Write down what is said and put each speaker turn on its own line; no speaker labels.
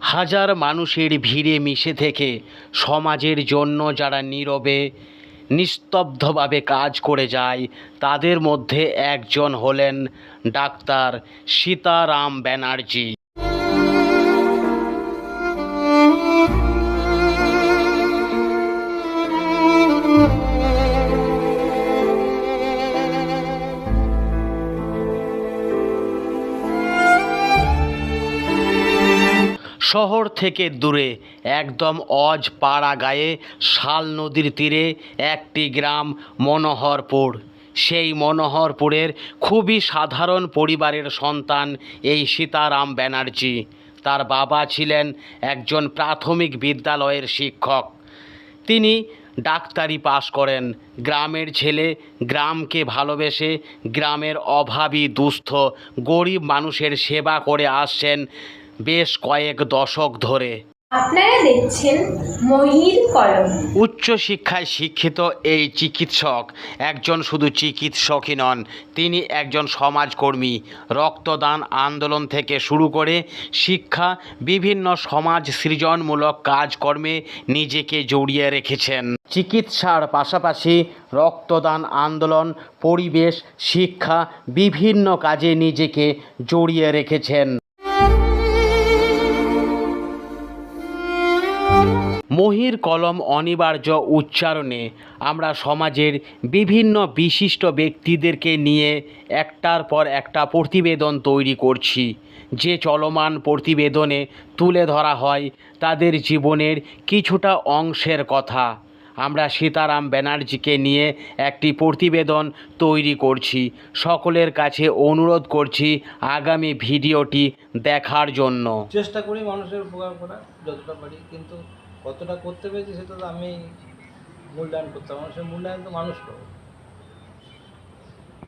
হাজার মানুষের ভিড়ে মিশে থেকে সমাজের জন্য যারা নীরবে, নিস্তব্ধভাবে কাজ করে যায়, তাদের মধ্যে একজন হলেন ডাক্তার সীতারাম ব্যানার্জি। শহর থেকে দূরে, একদম অজ পাড়া গায়ে, শাল নদীর তীরে একটি গ্রাম মনোহরপুর। সেই মনোহরপুরের খুবই সাধারণ পরিবারের সন্তান এই সীতারাম ব্যানার্জি। তার বাবা ছিলেন একজন প্রাথমিক বিদ্যালয়ের শিক্ষক। তিনি ডাক্তারি পাশ করেন। গ্রামের ছেলে গ্রামকে ভালোবেসে গ্রামের অভাবী, দুস্থ, গরিব মানুষের সেবা করে আসছেন বেশ কয়েক দশক ধরে।
আপনারা দেখছেন মহির কলম।
উচ্চশিক্ষায় শিক্ষিত এই চিকিৎসক একজন শুধু চিকিৎসকই নন তিনি একজন সমাজকর্মী। রক্তদান আন্দোলন থেকে শুরু করে শিক্ষা বিভিন্ন সমাজ সৃজনমূলক কাজকর্মে নিজেকে জড়িয়ে রেখেছেন। চিকিৎসার পাশাপাশি রক্তদান আন্দোলন পরিবেশ শিক্ষা বিভিন্ন কাজে নিজেকে জড়িয়ে রেখেছেন। মহির কলম অনিবার্য উচ্চারণে আমরা সমাজের বিভিন্ন বিশিষ্ট ব্যক্তিদেরকে নিয়ে একটার পর একটা প্রতিবেদন তৈরি করছি। যে চলমান প্রতিবেদনে তুলে ধরা হয় তাদের জীবনের কিছুটা অংশের কথা। আমরা সীতারাম ব্যানার্জিকে নিয়ে একটি প্রতিবেদন তৈরি করছি। সকলের কাছে অনুরোধ করছি আগামী ভিডিওটি দেখার জন্য।
চেষ্টা করি মানুষের উপকার করা যতটা পারি, কিন্তু কতটা করতে পেরেছি সেটা তো আমি মূল্যায়ন করতে। মানুষের মূল্যায়ন তো মানুষ করবে